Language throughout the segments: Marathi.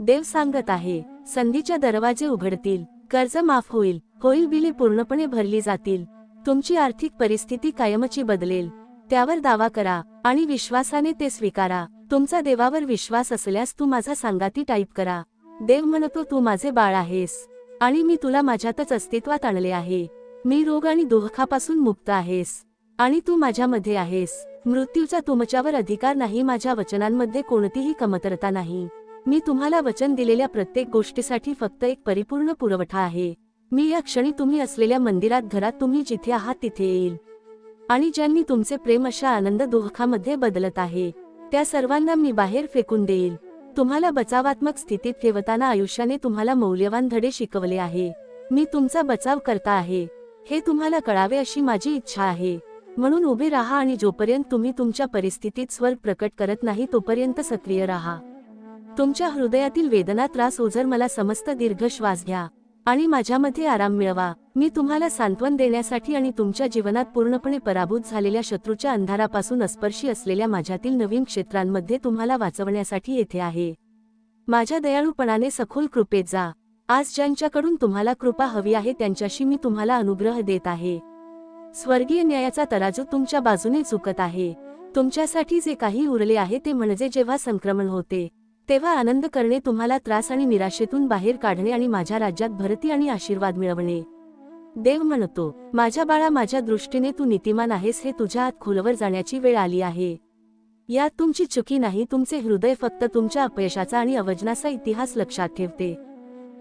देव सांगत आहे संधीच्या दरवाजे उघडतील कर्ज माफ होईल होईल बिले पूर्णपणे भरली जातील तुमची आर्थिक परिस्थिती कायमची बदलेल त्यावर दावा करा आणि विश्वासाने ते स्वीकारा तुमचा देवावर विश्वास असल्यास तू माझा सांगाती टाईप करा. देव म्हणतो तू माझे बाळ आहेस आणि मी तुला माझ्यातच अस्तित्वात आणले आहे. मी रोग आणि दुःखापासून मुक्त आहेस आणि तू माझ्यामध्ये आहेस. मृत्यूचा तुमच्यावर अधिकार नाही माझ्या वचनांमध्ये कोणतीही कमतरता नाही. मी तुम्हाला वचन दिलेल्या प्रत्येक गोष्टीसाठी फक्त एक परिपूर्ण पुरवठा आहे. मी या क्षणी तुम्ही असलेल्या मंदिरात घरात तुम्ही जिथे आहात तिथे येईल. आणि ज्यांनी तुमचे प्रेम अशा आनंद दुःखामध्ये बदलत आहे त्या सर्वांना मी बाहेर फेकून देईल. तुम्हाला बचावात्मक स्थितीत ठेवताना आयुष्याने तुम्हाला मौल्यवान धडे शिकवले आहे. मी तुमचा बचाव करता आहे. हे तुम्हाला कळावे अशी माझी इच्छा आहे. म्हणून उभे राहा आणि जोपर्यंत तुम्ही तुमच्या परिस्थितीत स्वर प्रकट करत नाही तोपर्यंत सक्रिय राहा. तुमच्या हृदयातील वेदना त्रास ओझर मला समस्त दीर्घ श्वास घ्या आणि माझ्यामध्ये आराम मिळवा. मी तुम्हाला सांत्वन देण्यासाठी आणि तुमच्या जीवनात पूर्णपणे पराभूत झालेल्या शत्रूच्या अंधारापासून अस्पर्शी असलेल्या माझ्यातील नवीन क्षेत्रांमध्ये तुम्हाला वाचवण्यासाठी येथे आहे. माझ्या दयाळूपणाने सखोल कृपेत जा. आज ज्यांच्याकडून तुम्हाला कृपा हवी आहे त्यांच्याशी मी तुम्हाला अनुग्रह देत आहे. स्वर्गीय न्यायाचा तराजू तुमच्या बाजूने चुकत आहे. तुमच्यासाठी जे काही उरले आहे ते म्हणजे जेव्हा संक्रमण होते तेव्हा आनंद करणे तुम्हाला त्रास आणि निराशेतून बाहेर काढणे आणि माझ्या राज्यात भरती आणि आशीर्वाद मिळवणे. देव म्हणतो माझ्या बाळा माझ्या दृष्टीने तू नीतिमान आहेस हे तुझ्या आत खोलवर जाण्याची वेळ आली आहे. यात तुमची चुकी नाही तुमचे हृदय फक्त तुमच्या अपयशाचा आणि अवजनाचा इतिहास लक्षात ठेवते.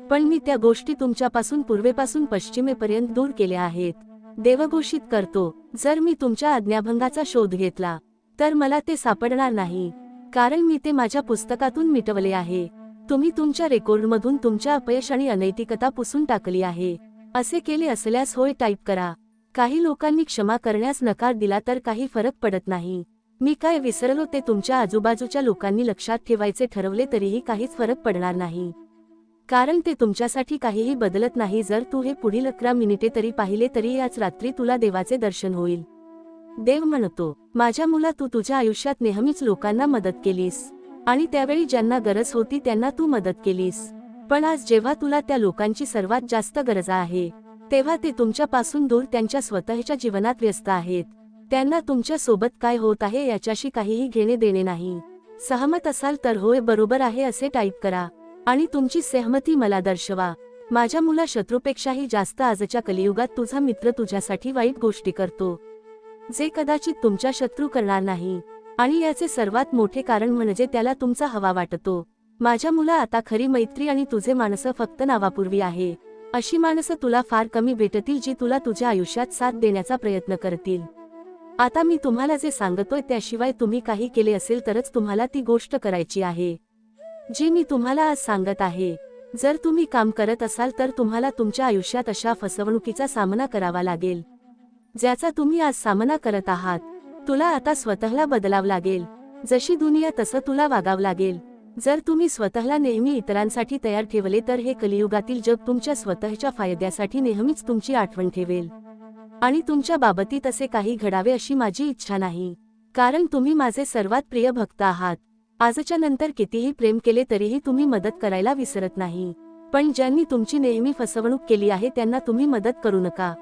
पण मी त्या गोष्टी तुमच्यापासून पूर्वेपासून पश्चिमेपर्यंत दूर केल्या आहेत. देवघोषित करतो जर मी तुमच्या आज्ञाभंगाचा शोध घेतला तर मला ते सापडणार नाही. कारण मी ते माझ्या पुस्तकातून मिटवले आहे. तुम्ही तुमच्या रेकॉर्डमधून तुमच्या अपयश आणि अनैतिकता पुसून टाकली आहे. असे केले असल्यास होय टाईप करा. काही लोकांनी क्षमा करण्यास नकार दिला तर काही फरक पडत नाही. मी काय विसरलो ते तुमच्या आजूबाजूच्या लोकांनी लक्षात ठेवायचे ठरवले तरीही काहीच फरक पडणार नाही. कारण ते तुमच्यासाठी काहीही बदलत नाही जर तू हे पुढील अकरा मिनिटे तरी पाहिले तरी याच रात्री तुला देवाचे दर्शन होईल. देव म्हणतो माझ्या मुला तू तुझ्या आयुष्यात नेहमीच लोकांना मदत केलीस. आणि त्यावेळी ज्यांना गरज होती त्यांना तू मदत केलीस. पण आज जेव्हा तुला त्या लोकांची सर्वात जास्त गरज आहे तेव्हा ते तुमच्यापासून दूर त्यांच्या स्वतःच्या जीवनात व्यस्त आहेत. त्यांना तुमच्यासोबत काय होत आहे याच्याशी काहीही घेणे देणे नाही. सहमत असाल तर होय बरोबर आहे असे टाईप करा. आणि तुमची सहमती मला दर्शवा. माझ्या मुला शत्रूपेक्षाही जास्त आजच्या कलियुगात तुझा मित्र तुझ्यासाठी वाईट गोष्टी करतो. जे कदाचित तुमच्या शत्रू करणार नाही. आणि याचे सर्वात मोठे कारण म्हणजे त्याला तुमचा हवा वाटतो. माझ्या मुला आता खरी मैत्री आणि तुझे माणसं फक्त नावापूर्वी आहे. अशी माणसं तुला फार कमी भेटतील जी तुला तुझ्या आयुष्यात साथ देण्याचा प्रयत्न करतील. आता मी तुम्हाला जे सांगतोय त्याशिवाय तुम्ही काही केले असेल तरच तुम्हाला ती गोष्ट करायची आहे. जी मी तुम्हाला आज सांगत आहे. जर तुम्ही काम करत असाल तर तुम्हाला तुमच्या आयुष्यात अशा फसवणुकीचा सामना करावा लागेल. ज्याचा तुम्ही आज सामना करत आहात तुला आता स्वतःला बदलाव लागेल. जशी दुनिया तसं तुला वागावं लागेल. जर तुम्ही स्वतःला नेहमी इतरांसाठी तयार ठेवले तर हे कलियुगातील जग तुमच्या स्वतःच्या फायद्यासाठी नेहमीच तुमची आठवण ठेवेल. आणि तुमच्या बाबतीत असे काही घडावे अशी माझी इच्छा नाही. कारण तुम्ही माझे सर्वात प्रिय भक्त आहात. आजच्या नंतर कितीही प्रेम केले तरीही तुम्ही मदत करायला विसरत नाही. पण ज्यांनी तुमची नेहमी फसवणूक केली आहे त्यांना तुम्ही मदत करू नका.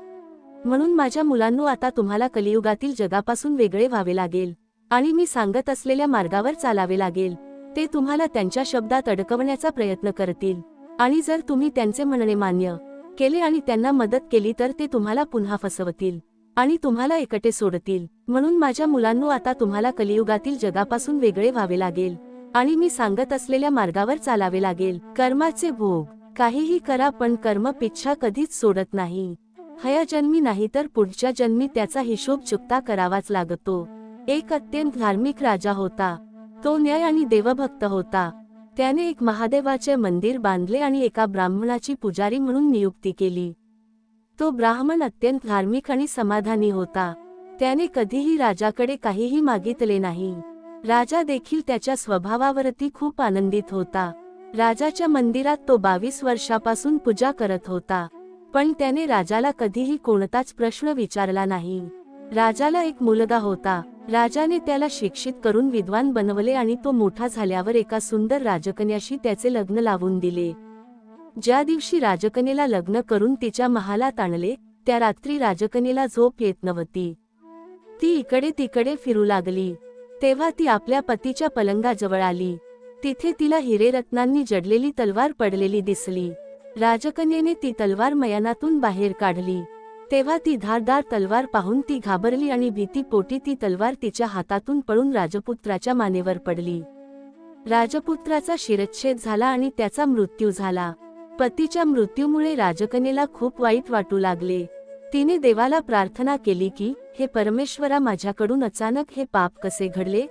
म्हणून माझ्या मुलांनो आता तुम्हाला कलियुगातील जगापासून वेगळे व्हावे लागेल. आणि मी सांगत असलेल्या मार्गावर चालावे लागेल. ते तुम्हाला त्यांच्या शब्दात अडकवण्याचा प्रयत्न करतील. आणि जर तुम्ही त्यांचे म्हणणे मान्य केले आणि त्यांना मदत केली तर ते तुम्हाला पुन्हा फसवतील. आणि तुम्हाला एकटे सोडतील. म्हणून माझ्या मुलांनो आता तुम्हाला कलियुगातील जगापासून वेगळे व्हावे लागेल. आणि मी सांगत असलेल्या मार्गावर चालावे लागेल. कर्माचे भोग. काहीही करा पण कर्म पिच्छा कधीच सोडत नाही. हया जन्मी नाही तर पुढच्या जन्मी त्याचा हिशोब चुकता करावाच लागतो. एक अत्यंत धार्मिक राजा होता. तो न्याय आणि देवभक्त होता. त्याने एक महादेवाचे मंदिर बांधले आणि एका ब्राह्मणाची पुजारी म्हणून नियुक्ती केली. तो ब्राह्मण अत्यंत धार्मिक आणि समाधानी होता. त्याने कधीही राजाकडे काहीही मागितले नाही. राजा देखील त्याच्या स्वभावावरती खूप आनंदित होता. राजाच्या मंदिरात तो बावीस वर्षापासून पूजा करत होता. पण त्याने राजाला कधीही कोणताच प्रश्न विचारला नाही. राजाला एक मुलगा होता. राजाने त्याला शिक्षित करून विद्वान बनवले आणि तो मोठा झाल्यावर एका सुंदर राजकन्याशी त्याचे लग्न लावून दिले. ज्या दिवशी राजकन्येला लग्न करून तिच्या महालात आणले त्या रात्री राजकन्येला झोप येत नव्हती. ती इकडे तिकडे फिरू लागली. तेव्हा ती आपल्या पतीच्या पलंगाजवळ आली. तिथे तिला हिरेरत्नांनी जडलेली तलवार पडलेली दिसली. राजकन्येने ती तलवार मयानातून बाहेर काढली. तेव्हा ती धारदार तलवार पाहून ती घाबरली आणि भीतीपोटी ती तलवार तिच्या हातातून पळून राजपुत्राच्या मानेवर पडली. राजपुत्राचा शिरच्छेद झाला आणि त्याचा मृत्यू झाला. पतीच्या मृत्यूमुळे राजकन्येला खूप वाईट वाटू लागले. तिने देवाला प्रार्थना केली की हे परमेश्वरा माझ्याकडून अचानक हे पाप कसे घडले?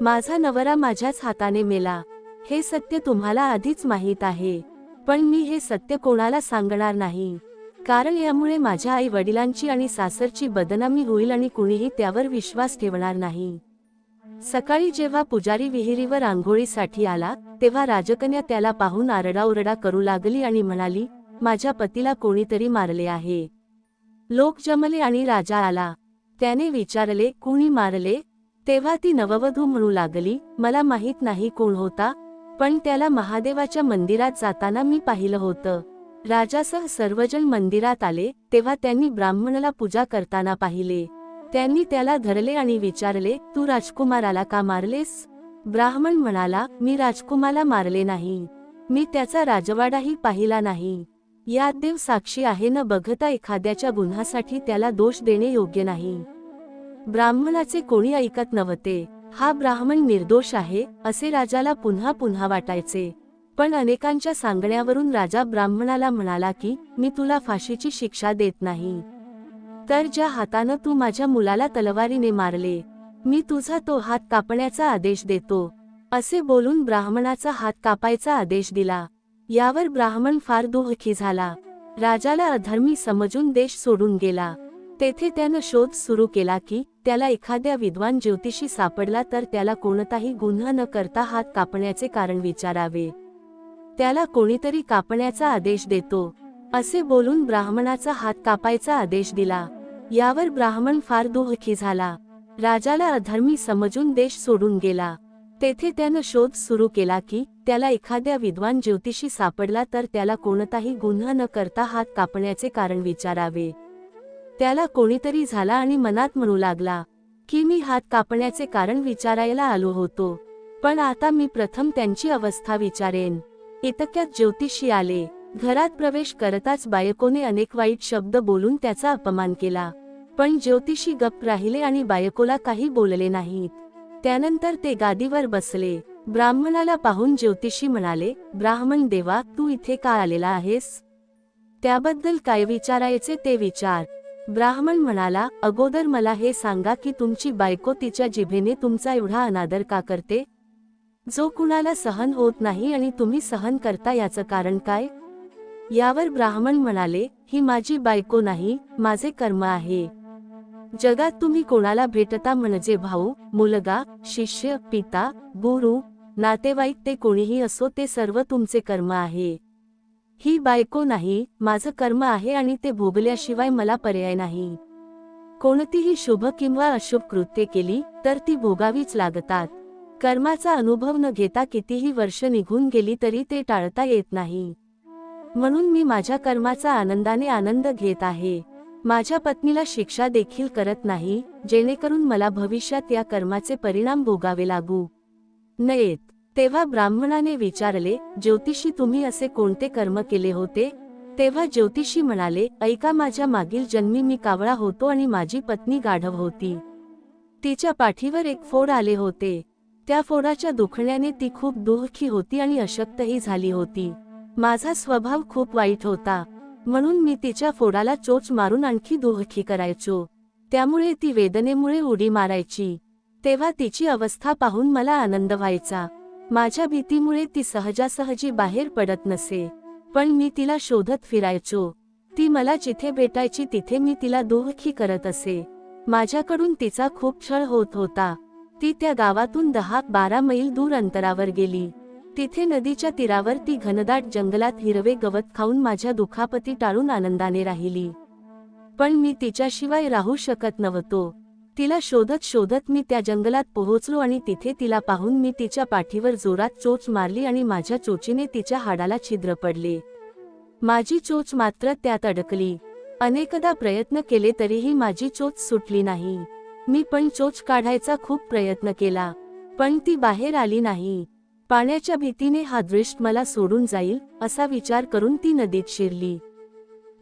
माझा नवरा माझ्याच हाताने मेला. हे सत्य तुम्हाला आधीच माहीत आहे. पण मी हे सत्य कोणाला सांगणार नाही. कारण यामुळे माझ्या आई वडिलांची आणि सासरची बदनामी होईल आणि कुणीही त्यावर विश्वास ठेवणार नाही. सकाळी जेव्हा पुजारी विहिरीवर आंघोळीसाठी आला तेव्हा राजकन्या त्याला पाहून आरडाओरडा करू लागली आणि म्हणाली माझ्या पतीला कोणीतरी मारले आहे. लोक जमले आणि राजा आला. त्याने विचारले कुणी मारले? तेव्हा ती नववधू म्हणू लागली मला माहीत नाही कोण होता. पण त्याला महादेवाच्या मंदिरात जाताना मी पाहिलं होतं. राजासह सर्वजण मंदिरात आले तेव्हा त्यांनी ब्राह्मणाला पूजा करताना पाहिले. त्यांनी त्याला धरले आणि विचारले तू राजकुमाराला का मारलेस? ब्राह्मण म्हणाला मी राजकुमाला मारले नाही. मी त्याचा राजवाडाही पाहिला नाही. यात देव साक्षी आहे न बघता एखाद्याच्या गुन्हासाठी त्याला दोष देणे योग्य नाही. ब्राह्मणाचे कोणी ऐकत नव्हते. हा ब्राह्मण निर्दोष आहे असे राजाला पुन्हा पुन्हा वाटायचे. पण अनेकांच्या सांगण्यावरून राजा ब्राह्मणाला म्हणाला की मी तुला फाशीची शिक्षा देत नाही. तर ज्या हातानं तू माझ्या मुलाला तलवारीने मारले मी तुझा तो हात कापण्याचा आदेश देतो. असे बोलून ब्राह्मणाचा हात कापायचा आदेश दिला. यावर ब्राह्मण फार दुःखी झाला. राजाला अधर्मी समजून देश सोडून गेला. तेथे त्यानं शोध सुरू केला की त्याला एखाद्या विद्वान ज्योतिषी सापडला तर त्याला कोणताही गुन्हा न करता हात कापण्याचे कारण विचारावे. त्याला कोणीतरी कापण्याचा आदेश देतो. असे बोलून ब्राह्मणाचा हात कापायचा आदेश दिला. यावर ब्राह्मण फार दुःखी झाला. राजाला अधर्मी समजून देश सोडून गेला. तेथे त्यानं शोध सुरू केला की त्याला एखाद्या विद्वान ज्योतिषी सापडला तर त्याला कोणताही गुन्हा न करता हात कापण्याचे कारण विचारावे. त्याला कोणीतरी झाला आणि मनात म्हणू लागला की मी हात कापण्याचे कारण विचारायला आलो होतो. पण आता मी प्रथम त्यांची अवस्था विचारेन. इतक्यात ज्योतिषी आले. घरात प्रवेश करताच बायकोने अनेक वाईट शब्द बोलून त्याचा अपमान केला. पण ज्योतिषी गप्प राहिले आणि बायकोला काही बोलले नाहीत. त्यानंतर ते गादीवर बसले. ब्राह्मणाला पाहून ज्योतिषी म्हणाले ब्राह्मण देवा तू इथे का आलेला आहेस? त्याबद्दल काय विचारायचे ते विचार. ब्राह्मण म्हणाला अगोदर मला हे सांगा की तुमची बायको तिच्या जिभेने तुमचा एवढा अनादर का करते? जो कुणाला सहन होत नाही आणि तुम्ही सहन करता याचं कारण काय? यावर ब्राह्मण म्हणाले ही माझी बायको नाही माझे कर्म आहे. जगात तुम्ही कोणाला भेटता म्हणजे भाऊ मुलगा शिष्य पिता गुरु नातेवाईक ते कोणीही असो ते सर्व तुमचे कर्म आहे. ही बायको नाही माझं कर्म आहे आणि ते भोगल्याशिवाय मला पर्याय नाही. कोणतीही शुभ किंवा अशुभ कृत्ये केली तर ती भोगावीच लागतात. कर्माचा अनुभव न घेता कितीही वर्ष निघून गेली तरी ते टाळता येत नाही. म्हणून मी माझ्या कर्माचा आनंदाने आनंद घेत आहे. माझ्या पत्नीला शिक्षा देखील करत नाही जेणेकरून मला भविष्यात या कर्माचे परिणाम भोगावे लागू नयेत. तेव्हा ब्राह्मणाने विचारले ज्योतिषी तुम्ही असे कोणते कर्म केले होते? तेव्हा ज्योतिषी म्हणाले ऐका माझ्या मागील जन्मी मी कावळा होतो आणि माझी पत्नी गाढव होती. तिच्या पाठीवर एक फोड आले होते. त्या फोडाच्या दुखण्याने ती खूप दुःखी होती आणि अशक्तही झाली होती. माझा स्वभाव खूप वाईट होता. म्हणून मी तिच्या फोडाला चोच मारून आणखी दुःखी करायचो. त्यामुळे ती वेदनेमुळे उडी मारायची. तेव्हा तिची अवस्था पाहून मला आनंद व्हायचा. माझ्या भीतीमुळे ती सहजासहजी बाहेर पडत नसे. पण मी तिला शोधत फिरायचो. ती मला जिथे भेटायची तिथे मी तिला दुःखी करत असे. माझ्याकडून तिचा खूप छळ होत होता. ती त्या गावातून दहा बारा मैल दूर अंतरावर गेली. तिथे नदीच्या तीरावर ती घनदाट जंगलात हिरवे गवत खाऊन माझ्या दुखापती टाळून आनंदाने राहिली. पण मी तिच्याशिवाय राहू शकत नव्हतो. तिला शोधत शोधत मी त्या जंगलात पोहोचलो आणि तिथे तिला पाहून मी तिच्या पाठीवर जोरात चोच मारली आणि माझ्या चोचीने तिच्या हाडाला छिद्र पडले. माझी चोच मात्र त्यात अडकली. अनेकदा प्रयत्न केले तरीही माझी चोच सुटली नाही. मी पण चोच काढायचा खूप प्रयत्न केला. पण ती बाहेर आली नाही. पाण्याच्या भीतीने हा दृष्ट मला सोडून जाईल असा विचार करून ती नदीत शिरली.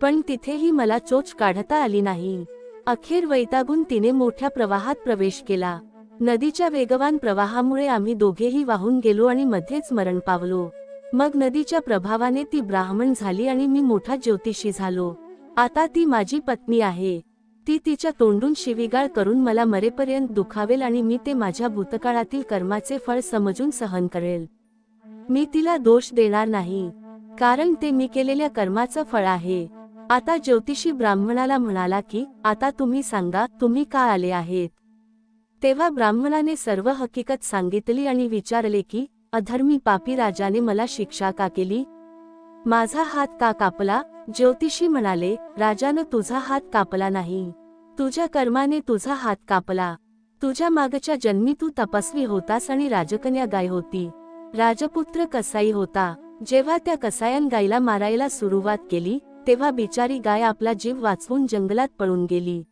पण तिथेही मला चोच काढता आली नाही. अखेर वैतागून तिने मोठ्या प्रवाहात प्रवेश केला. नदीच्या वेगवान प्रवाहामुळे आम्ही दोघेही वाहून गेलो आणि मध्येच मरण पावलो. मग नदीच्या प्रभावाने ती ब्राह्मण झाली आणि मी मोठा ज्योतिषी झालो. आता ती माझी पत्नी आहे. ती तिच्या तोंडून शिवीगाळ करून मला मरेपर्यंत दुखावेल आणि मी ते माझ्या भूतकाळातील कर्माचे फळ समजून सहन करेल. मी तिला दोष देणार नाही. कारण ते मी केलेल्या कर्माचं फळ आहे. आता ज्योतिषी ब्राह्मणाला म्हणाला की आता तुम्ही सांगा तुम्ही का आले आहेत? तेव्हा ब्राह्मणाने सर्व हकीकत सांगितली आणि विचारले की अधर्मी पापी राजाने मला शिक्षा का केली? माझा हात का कापला? ज्योतिषी म्हणाले राजानं तुझा हात कापला नाही. तुझ्या कर्माने तुझा हात कापला. तुझ्या मागच्या जन्मी तू तपस्वी होतास आणि राजकन्या गाय होती. राजपुत्र कसाई होता. जेव्हा त्या कसायन गायला मारायला सुरुवात केली तेव्हा बिचारी गाय आपला जीव वाचवून जंगलात पळून गेली.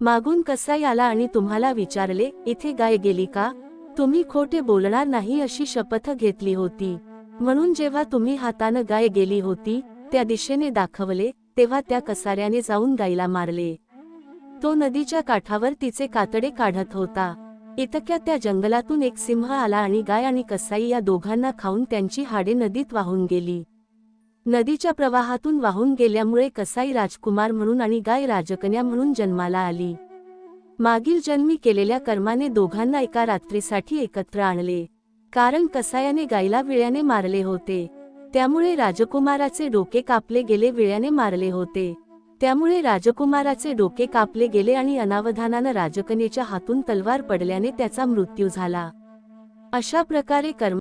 मागून कसाई आला आणि तुम्हाला विचारले इथे गाय गेली का? तुम्ही खोटे बोलणार नाही अशी शपथ घेतली होती. म्हणून जेव्हा तुम्ही हातानं गाय गेली होती त्या दिशेने दाखवले तेव्हा त्या कसाऱ्याने जाऊन गायला मारले. तो नदीच्या काठावर तिचे कातडे काढत होता. इतक्या त्या जंगलातून एक सिंह आला आणि गाय आणि कसाई या दोघांना खाऊन त्यांची हाडे नदीत वाहून गेली. नदीच्या प्रवाहातून वाहून गेल्यामुळे कसाई राजकुमार म्हणून आणि गाय राजकन्या म्हणून जन्माला आली. मागील जन्मी केलेल्या कर्माने दोघांना एका रात्रीसाठी एकत्र आणले. कारण कसायाने गायला विळ्याने मारले होते. त्यामुळे राजकुमाराचे डोके कापले गेले विळ्याने मारले होते. त्यामुळे राजकुमाराचे डोके कापले गेले आणि अनावधानानं राजकन्येच्या हातून तलवार पडल्याने त्याचा मृत्यू झाला. अशा प्रकारे कर्म